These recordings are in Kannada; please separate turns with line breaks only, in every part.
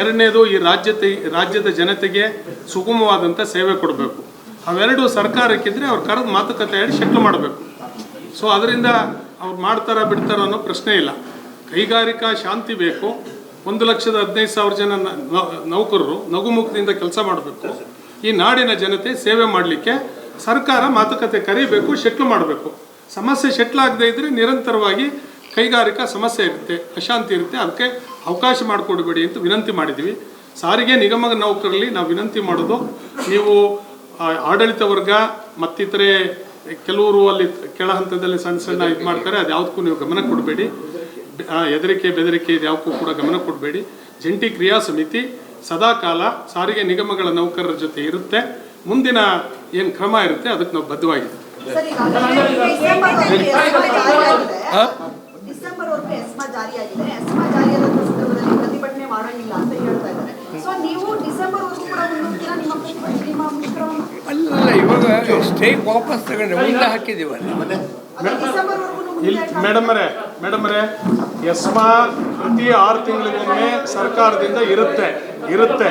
ಎರಡನೇದು ಈ ರಾಜ್ಯತೆ, ರಾಜ್ಯದ ಜನತೆಗೆ ಸುಗಮವಾದಂಥ ಸೇವೆ ಕೊಡಬೇಕು. ಅವೆರಡು ಸರ್ಕಾರಕ್ಕಿದ್ರೆ ಅವ್ರು ಕರೆದು ಮಾತುಕತೆ ಹೇಳಿ ಶೆಟ್ಲ್ ಮಾಡಬೇಕು. ಸೊ ಅದರಿಂದ ಅವ್ರು ಮಾಡ್ತಾರ ಬಿಡ್ತಾರ ಅನ್ನೋ ಪ್ರಶ್ನೆ ಇಲ್ಲ. ಕೈಗಾರಿಕಾ ಶಾಂತಿ ಬೇಕು. ಒಂದು ಲಕ್ಷದ ಹದಿನೈದು ಸಾವಿರ ಜನ ನೌಕರರು ನಗುಮುಖದಿಂದ ಕೆಲಸ ಮಾಡಬೇಕು. ಈ ನಾಡಿನ ಜನತೆ ಸೇವೆ ಮಾಡಲಿಕ್ಕೆ ಸರ್ಕಾರ ಮಾತುಕತೆ ಕರಿಬೇಕು, ಶೆಟ್ಲ್ ಮಾಡಬೇಕು. ಸಮಸ್ಯೆ ಶೆಟ್ಲ್ ಆಗದೇ ಇದ್ದರೆ ನಿರಂತರವಾಗಿ ಕೈಗಾರಿಕಾ ಸಮಸ್ಯೆ ಇರುತ್ತೆ, ಅಶಾಂತಿ ಇರುತ್ತೆ. ಅದಕ್ಕೆ ಅವಕಾಶ ಮಾಡಿಕೊಡ್ಬೇಡಿ ಅಂತ ವಿನಂತಿ ಮಾಡಿದ್ದೀವಿ. ಸಾರಿಗೆ ನಿಗಮ ನೌಕರರಲ್ಲಿ ನಾವು ವಿನಂತಿ ಮಾಡೋದು ನೀವು ಆಡಳಿತ ವರ್ಗ ಮತ್ತಿತರೆ ಕೆಲವರು ಅಲ್ಲಿ ಕೆಳ ಹಂತದಲ್ಲಿ ಸಣ್ಣ ಸಣ್ಣ ಇದು ಮಾಡ್ತಾರೆ ಅದು ಯಾವುದಕ್ಕೂ ನೀವು ಗಮನ ಕೊಡಬೇಡಿ. ಹೆದರಿಕೆ ಬೆದರಿಕೆ ಇದು ಯಾವುದಕ್ಕೂ ಕೂಡ ಗಮನ ಕೊಡಬೇಡಿ. ಜಂಟಿ ಕ್ರಿಯಾ ಸಮಿತಿ ಸದಾಕಾಲ ಸಾರಿಗೆ ನಿಗಮಗಳ ನೌಕರರ ಜೊತೆ ಇರುತ್ತೆ. ಮುಂದಿನ ಏನು ಕ್ರಮ ಇರುತ್ತೆ ಅದಕ್ಕೆ ನಾವು ಬದ್ಧವಾಗಿದ್ದೀವಿ
ಸರ್, ಈಗಾಗಲೇ ಡಿಸೆಂಬರ್ವರೆಗೆ ಎಸ್ಮಾ ಜಾರಿಯಾಗಿದೆ. ಡಿಸೆಂಬರ್ವರೆಗೂ ಎಸ್ಮಾ ಜಾರಿಯಾಗಿದೆ ಎಸ್ಮಾ ಜಾರಿಯಾದ ಸಂದರ್ಭದಲ್ಲಿ ಪ್ರತಿಭಟನೆ ಮಾಡೋಂಗಿಲ್ಲ ಅಂತ ಹೇಳ್ತಾ ಇದ್ದಾರೆ ಸೊ ನೀವು ಡಿಸೆಂಬರ್ವರೆಗೂ ಕೂಡ ಮುಂದೂಡ್ತೀರಾ ನಿಮ್ಮ ಪ್ರತಿಭಟನೆ ನಿಮ್ಮ ಮುಷ್ಕರವನ್ನು
ಅಲ್ಲ ಇವಾಗ ಸ್ಟೇಕ್ ವಾಪಸ್ ತಗೊಂಡು ಮುಂದೆ ಹಾಕಿದೀವಲ್ಲ
ಮೇಡಮ್ ಡಿಸೆಂಬರ್ವರೆಗೂ
ಮೇಡಮ್ ಮೇಡಮರೇ ಮೇಡಮರೇ ಎಸ್ಮಾ ಪ್ರತಿ ಆರು ತಿಂಗಳಿಗೊಮ್ಮೆ ಸರ್ಕಾರದಿಂದ ಇರುತ್ತೆ ಇರುತ್ತೆ.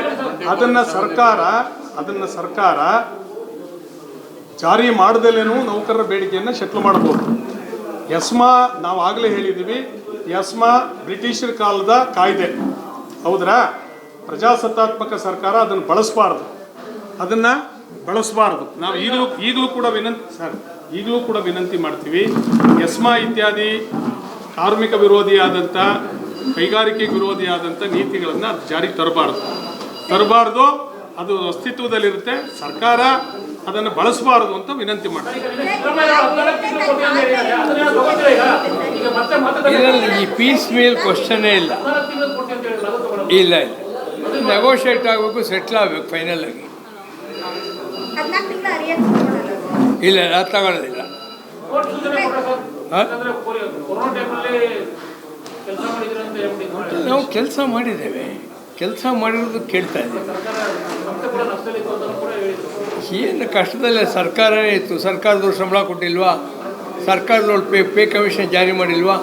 ಅದನ್ನ ಸರ್ಕಾರ ಅದನ್ನ ಸರ್ಕಾರ ಜಾರಿ ಮಾಡದಲ್ಲೇನೂ ನೌಕರರ ಬೇಡಿಕೆಯನ್ನು ಶೆಟ್ಲ್ ಮಾಡಬಹುದು ಎಸ್ಮಾ ನಾವು ಆಗಲೇ ಹೇಳಿದ್ದೀವಿ ಎಸ್ಮಾ ಬ್ರಿಟಿಷರ ಕಾಲದ ಕಾಯ್ದೆ. ಹೌದ್ರಾ? ಪ್ರಜಾಸತ್ತಾತ್ಮಕ ಸರ್ಕಾರ ಅದನ್ನು ಬಳಸಬಾರ್ದು. ಅದನ್ನ ಬಳಸಬಾರ್ದು. ನಾವು ಈಗಲೂ ಈಗಲೂ ಕೂಡ ವಿನಂತಿ ಸರ್ ಈಗಲೂ ಕೂಡ ವಿನಂತಿ ಮಾಡ್ತೀವಿ. ಎಸ್ಮಾ ಇತ್ಯಾದಿ ಕಾರ್ಮಿಕ ವಿರೋಧಿಯಾದಂಥ ಕೈಗಾರಿಕೆ ವಿರೋಧಿಯಾದಂಥ ನೀತಿಗಳನ್ನು ಅದು ಜಾರಿಗೆ ತರಬಾರ್ದು. ತರಬಾರ್ದು ಅದು ಅಸ್ತಿತ್ವದಲ್ಲಿರುತ್ತೆ. ಸರ್ಕಾರ ಅದನ್ನು ಬಳಸಬಾರದು ಅಂತ ವಿನಂತಿ ಮಾಡ್ತೀವಿ.
ಈ ಪೀಸ್ ಮೇಲ್ ಕ್ವಶನ್ನೇ ಇಲ್ಲ. ಇಲ್ಲ ಇಲ್ಲ. ನೆಗೋಷಿಯೇಟ್ ಆಗಬೇಕು ಸೆಟ್ಲ್ ಆಗಬೇಕು ಫೈನಲ್ ಆಗಿ
ಹದಿನಾಲ್ಕು ತಿಂಗಳ ಅರಿಯನ್ಸ್ ತಗೊಳ್ಳಲ್ಲ
ಇಲ್ಲ ಅದು ತಗೊಳ್ಳೋದಿಲ್ಲ? ನಾವು ಕೆಲಸ ಮಾಡಿದ್ದೇವೆ. ಕೆಲಸ ಮಾಡಿರೋದು ಕೇಳ್ತಾ ಇದ್ದೀವಿ. ಏನು ಕಷ್ಟದಲ್ಲೇ ಸರ್ಕಾರವೇ ಇತ್ತು. ಸರ್ಕಾರದವ್ರು ಸಂಬಳ ಕೊಟ್ಟಿಲ್ವಾ? ಸರ್ಕಾರದವ್ರು ಪೇ ಪೇ ಕಮಿಷನ್ ಜಾರಿ ಮಾಡಿಲ್ವಾ?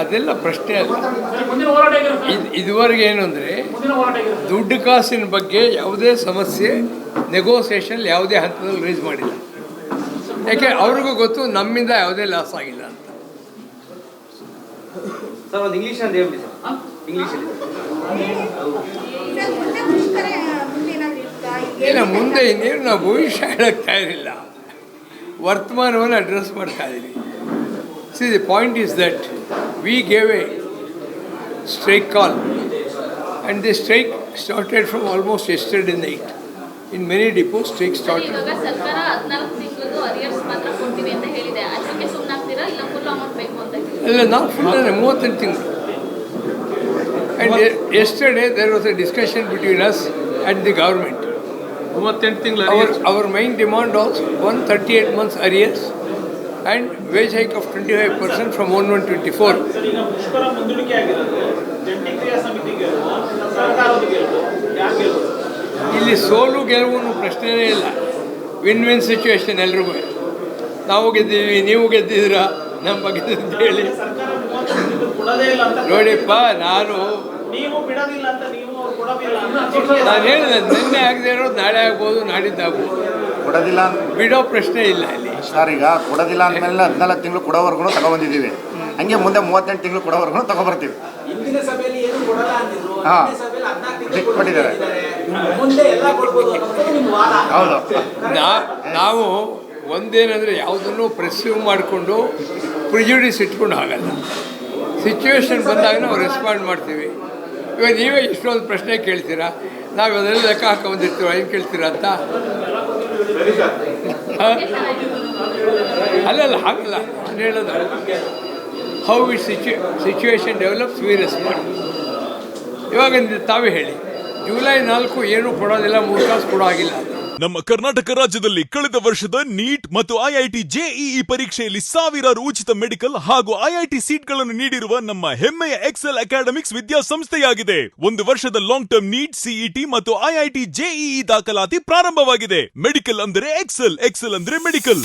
ಅದೆಲ್ಲ ಪ್ರಶ್ನೆ ಅಲ್ಲ. ಇದು ಇದುವರೆಗೆ ಏನು ಅಂದರೆ ದುಡ್ಡು ಕಾಸಿನ ಬಗ್ಗೆ ಯಾವುದೇ ಸಮಸ್ಯೆ ನೆಗೋಸಿಯೇಷನ್ ಯಾವುದೇ ಹಂತದಲ್ಲಿ ರೇಸ್ ಮಾಡಿಲ್ಲ. ಯಾಕೆ ಅವ್ರಿಗೂ ಗೊತ್ತು ನಮ್ಮಿಂದ ಯಾವುದೇ ಲಾಸ್ ಆಗಿಲ್ಲ ಅಂತ. ಇಲ್ಲ ಮುಂದೆ ಇನ್ನೇನು ನಾವು ಭವಿಷ್ಯ ಹೇಳಕ್ತಾ ಇರಲಿಲ್ಲ. ವರ್ತಮಾನವನ್ನು ಅಡ್ರೆಸ್ ಮಾಡ್ತಾ ಇದ್ದೀವಿ. See the point is that we gave a strike call and the strike started from almost yesterday night. Night in many depot strike
arrears ಹೇಳಿ
ಅಲ್ಲ ನಾವು ಫುಲ್ ಮೂವತ್ತೆಂಟು ತಿಂಗಳು. And yesterday there was a discussion between us and the government
ಮೂವತ್ತೆಂಟು ತಿಂಗಳು
our our main demand was 138 months arrears and wage hike of 25% from 1124.
Sir ಈಗ ಮುಷ್ಕರ ಮುಂದೂಡಿಕೆ ಆಗಿರೋದು. ಜಂಟಿ ಕ್ರಿಯಾ ಸಮಿತಿ ಗೆಲುವು ಸರ್ಕಾರದ ಗೆಲುವು ಯಾರು ಗೆಲುವು
ಇಲ್ಲಿ ಸೋಲು ಗೆಲುವು ಪ್ರಶ್ನೆಯೇ ಪ್ರಶ್ನೆನೇ ಇಲ್ಲ. ವಿನ್ ವಿನ್ ಸಿಚುವೇಶನ್ ಎಲ್ರಿಗೂ. ನಾವು ಗೆದ್ದೀವಿ ನೀವು ಗೆದ್ದಿದ್ದೀರಾ ನಮ್ಮ ಬಗ್ಗೆ ಅಂತ ಹೇಳಿ.
ಸರ್ಕಾರ ಮೂವತ್ತು ಇಲ್ಲ ಅಂತ
ನೋಡಿಪ್ಪ ನಾನು
ನೀವು ಬಿಡೋದಿಲ್ಲ ಅಂತ ನೀವು ಅವ್ರು
ನಾನು ಹೇಳಿದೆ ನಿನ್ನೆ ಆಗದೆ ಇರೋದು ನಾಳೆ ಆಗ್ಬೋದು ನಾಡಿದ್ದಾಗ್ಬೋದು
ಕೊಡೋದಿಲ್ಲ.
ಬಿಡೋ ಪ್ರಶ್ನೆ ಇಲ್ಲ ಇಲ್ಲಿ.
ಸರ್ ಈಗ ಕೊಡೋದಿಲ್ಲ ಅಂದಮೇಲೆ ಹದಿನಾಲ್ಕು ತಿಂಗಳು ಕೊಡೋವರೆಗೂ ತಗೊಬಂದಿದ್ದೀವಿ ಹಂಗೆ ಮುಂದೆ ಮೂವತ್ತೆಂಟು ತಿಂಗಳು ಕೊಡೋವರೆಗೂ ತಗೊಬರ್ತೀವಿ.
ಹಾಂ ಸಭೆಯಲ್ಲಿ ಏನು ಕೊಡಲ್ಲ ಅಂದಿದ್ರು
ಹಾ.
ಸಭೆಯಲ್ಲಿ ಹದಿನಾಲ್ಕು ತಿಂಗಳು
ಕೊಟ್ಟಿದ್ದಾರೆ.
ಮುಂದೆ ಎಲ್ಲ ಕೊಡ್ಬೋದು ಅನ್ನೋದು ನಿಮ್ಮ ವಾದ.
ಹೌದು.
ನಾ ನಾವು ಒಂದೇನಂದ್ರೆ ಯಾವುದನ್ನು ಪ್ರೆಸ್ಯೂವ್ ಮಾಡಿಕೊಂಡು ಪ್ರಿಜುಡಿಸ್ ಇಟ್ಕೊಂಡು ಆಗಲ್ಲ. ಸಿಚುವೇಶನ್ ಬಂದಾಗ ನಾವು ರೆಸ್ಪಾಂಡ್ ಮಾಡ್ತೀವಿ. ಇವಾಗ ನೀವೇ ಇಷ್ಟೊಂದು ಪ್ರಶ್ನೆ ಕೇಳ್ತೀರಾ? ನಾವು ಅದೆಲ್ಲ ಲೆಕ್ಕ ಹಾಕೊಂಡ್ಬಂದಿರ್ತೀವಿ ಏನು ಕೇಳ್ತೀರಾ ಅಂತ? ಅಲ್ಲ ಅಲ್ಲಲ್ಲ ಹಾಗಲ್ಲ. ನಾನು ಹೇಳೋದು. How it situ situation develops we respond ಇವಾಗ ತಾವೇ ಹೇಳಿ. ಜುಲೈ ನಾಲ್ಕು ಏನೂ ಕೊಡೋದಿಲ್ಲ, ಮೂರು ಕಾಸು ಕೊಡೋ ಆಗಿಲ್ಲ
ನಮ್ಮ ಕರ್ನಾಟಕ ರಾಜ್ಯದಲ್ಲಿ ಕಳೆದ ವರ್ಷದ ನೀಟ್ ಮತ್ತು ಐಐಟಿ ಜೆಇಇ ಪರೀಕ್ಷೆಯಲ್ಲಿ ಸಾವಿರಾರು ಉಚಿತ ಮೆಡಿಕಲ್ ಹಾಗೂ ಐಐಟಿ ಸೀಟ್ಗಳನ್ನು ನೀಡಿರುವ ನಮ್ಮ ಹೆಮ್ಮೆಯ ಎಕ್ಸೆಲ್ ಅಕಾಡೆಮಿಕ್ಸ್ ವಿದ್ಯಾಸಂಸ್ಥೆಯಾಗಿದೆ. ಒಂದು ವರ್ಷದ ಲಾಂಗ್ ಟರ್ಮ್ ನೀಟ್, ಸಿಇಟಿ ಮತ್ತು ಐಐಟಿ ಜೆಇಇ ದಾಖಲಾತಿ ಪ್ರಾರಂಭವಾಗಿದೆ. ಮೆಡಿಕಲ್ ಅಂದರೆ ಎಕ್ಸೆಲ್ ಎಕ್ಸೆಲ್ ಅಂದರೆ ಮೆಡಿಕಲ್.